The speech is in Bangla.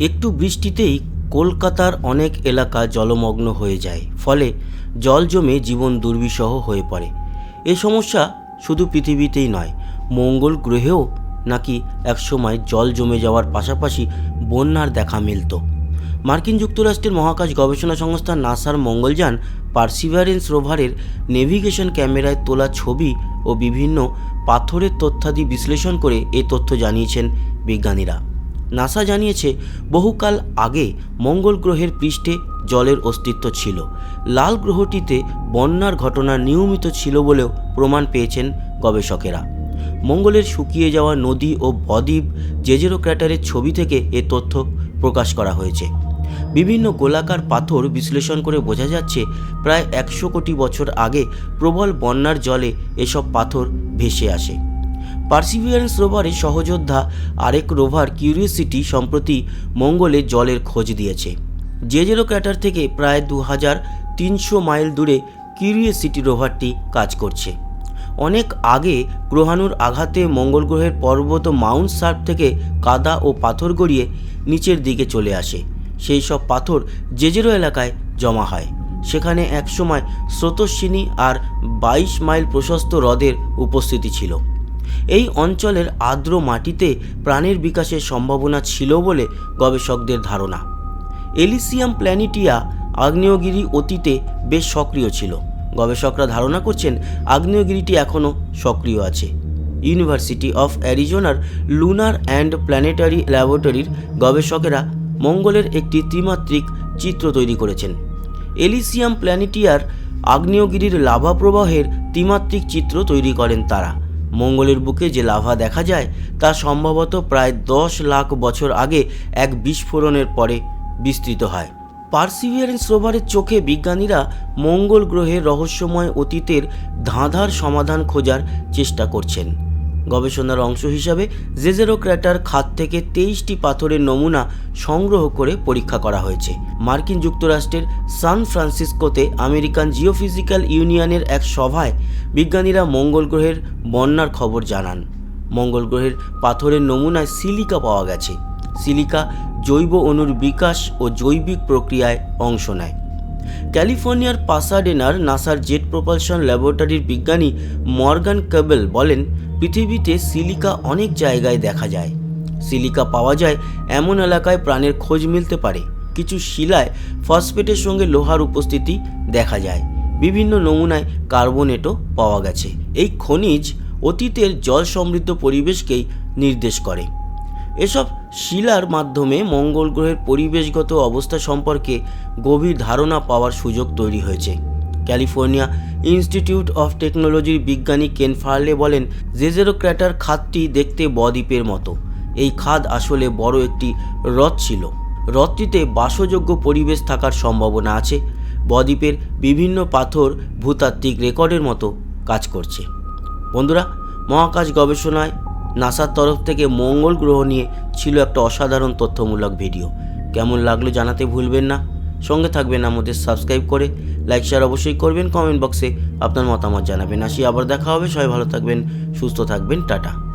একটু বৃষ্টিতেই কলকাতার অনেক এলাকা জলমগ্ন হয়ে যায়, ফলে জল জমে জীবন দুর্বিষহ হয়ে পড়ে। এ সমস্যা শুধু পৃথিবীতেই নয়, মঙ্গল গ্রহেও নাকি একসময় জল জমে যাওয়ার পাশাপাশি বন্যার দেখা মিলত। মার্কিন যুক্তরাষ্ট্রের মহাকাশ গবেষণা সংস্থা নাসার মঙ্গলযান পার্সিভারেন্স রোভারের নেভিগেশন ক্যামেরায় তোলা ছবি ও বিভিন্ন পাথরের তথ্যাদি বিশ্লেষণ করে এ তথ্য জানিয়েছেন বিজ্ঞানীরা। নাসা জানিয়েছে, বহুকাল আগে মঙ্গল গ্রহের পৃষ্ঠে জলের অস্তিত্ব ছিল। লাল গ্রহটিতে বন্যার ঘটনা নিয়মিত ছিল বলেও প্রমাণ পেয়েছেন গবেষকেরা। মঙ্গলের শুকিয়ে যাওয়া নদী ও বদ্বীপ জেজেরো ক্র্যাটারের ছবি থেকে এ তথ্য প্রকাশ করা হয়েছে। বিভিন্ন গোলাকার পাথর বিশ্লেষণ করে বোঝা যাচ্ছে, প্রায় একশো কোটি বছর আগে প্রবল বন্যার জলে এসব পাথর ভেসে আসে। পার্সিভিয়ারেন্স রোভারের সহযোদ্ধা আরেক রোভার কিউরিওসিটি সম্প্রতি মঙ্গলে জলের খোঁজ দিয়েছে। জেজেরো ক্র্যাটার থেকে প্রায় দু হাজার তিনশো মাইল দূরে কিউরিওসিটি রোভারটি কাজ করছে। অনেক আগে গ্রহাণুর আঘাতে মঙ্গল গ্রহের পর্বত মাউন্ট সার্ফ থেকে কাদা ও পাথর গড়িয়ে নিচের দিকে চলে আসে। সেই সব পাথর জেজেরো এলাকায় জমা হয়। সেখানে একসময় স্রোতস্বিনী আর বাইশ মাইল প্রশস্ত হ্রদের উপস্থিতি ছিল। এই অঞ্চলের আর্দ্র মাটিতে প্রাণের বিকাশের সম্ভাবনা ছিল বলে গবেষকদের ধারণা। এলিসিয়াম প্ল্যানিটিয়া আগ্নেয়গিরি অতীতে বেশ সক্রিয় ছিল। গবেষকরা ধারণা করছেন, আগ্নেয়গিরিটি এখনও সক্রিয় আছে। ইউনিভার্সিটি অফ অ্যারিজোনার লুনার অ্যান্ড প্ল্যানেটারি ল্যাবরেটরির গবেষকেরা মঙ্গলের একটি ত্রিমাত্রিক চিত্র তৈরি করেছেন। এলিসিয়াম প্ল্যানেটিয়ার আগ্নেয়গিরির লাভা প্রবাহের ত্রিমাত্রিক চিত্র তৈরি করেন তারা। মঙ্গলের বুকে যে লাভা দেখা যায়, তা সম্ভবত প্রায় দশ লাখ বছর আগে এক বিস্ফোরণের পরে বিস্তৃত হয়। পার্সিভিয়ারেন্স রোভারের চোখে বিজ্ঞানীরা মঙ্গল গ্রহের রহস্যময় অতীতের ধাঁধার সমাধান খোঁজার চেষ্টা করছেন। গবেষণার অংশ হিসাবে জেজেরো ক্র্যাটার খাত থেকে তেইশটি পাথরের নমুনা সংগ্রহ করে পরীক্ষা করা হয়েছে। মার্কিন যুক্তরাষ্ট্রের সান ফ্রান্সিসকোতে আমেরিকান জিওফিজিক্যাল ইউনিয়নের এক সভায় বিজ্ঞানীরা মঙ্গল গ্রহের বন্যার খবর জানান। মঙ্গল গ্রহের পাথরের নমুনায় সিলিকা পাওয়া গেছে। সিলিকা জৈব অণুর বিকাশ ও জৈবিক প্রক্রিয়ায় অংশ নেয়। ক্যালিফোর্নিয়ার পাসাডেনার নাসার জেট প্রপালশন ল্যাবরেটরির বিজ্ঞানী মর্গান কেবল বলেন, পৃথিবীতে সিলিকা অনেক জায়গায় দেখা যায়। সিলিকা পাওয়া যায় এমন এলাকায় প্রাণের খোঁজ মিলতে পারে। কিছু শিলায় ফসফেটের সঙ্গে লোহার উপস্থিতি দেখা যায়। বিভিন্ন নমুনায় কার্বনেটও পাওয়া গেছে। এই খনিজ অতীতের জল সমৃদ্ধ পরিবেশকেই নির্দেশ করে। এসব শিলার মাধ্যমে মঙ্গল গ্রহের পরিবেশগত অবস্থা সম্পর্কে গভীর ধারণা পাওয়ার সুযোগ তৈরি হয়েছে। ক্যালিফোর্নিয়া ইনস্টিটিউট অফ টেকনোলজির বিজ্ঞানী কেন ফার্লে বলেন, জেজেরো ক্র্যাটার খাদটি দেখতে বদ্বীপের মতো। এই খাদ আসলে বড় একটি হ্রদ ছিল। হ্রদটিতে বাসযোগ্য পরিবেশ থাকার সম্ভাবনা আছে। বদ্বীপের বিভিন্ন পাথর ভূতাত্ত্বিক রেকর্ডের মতো কাজ করছে। বন্ধুরা, মহাকাশ গবেষণায় নাসার তরফ থেকে মঙ্গল গ্রহ নিয়ে ছিল একটা অসাধারণ তথ্যমূলক ভিডিও। কেমন লাগল জানাতে ভুলবেন না। সঙ্গে থাকবেন আমাদের সাবস্ক্রাইব করে, লাইক, শেয়ার অবশ্যই করবেন, কমেন্ট বক্সে আপনার মতামত জানাবেন। আসি আবার দেখা হবে, সবাই ভালো থাকবেন, সুস্থ থাকবেন, টাটা।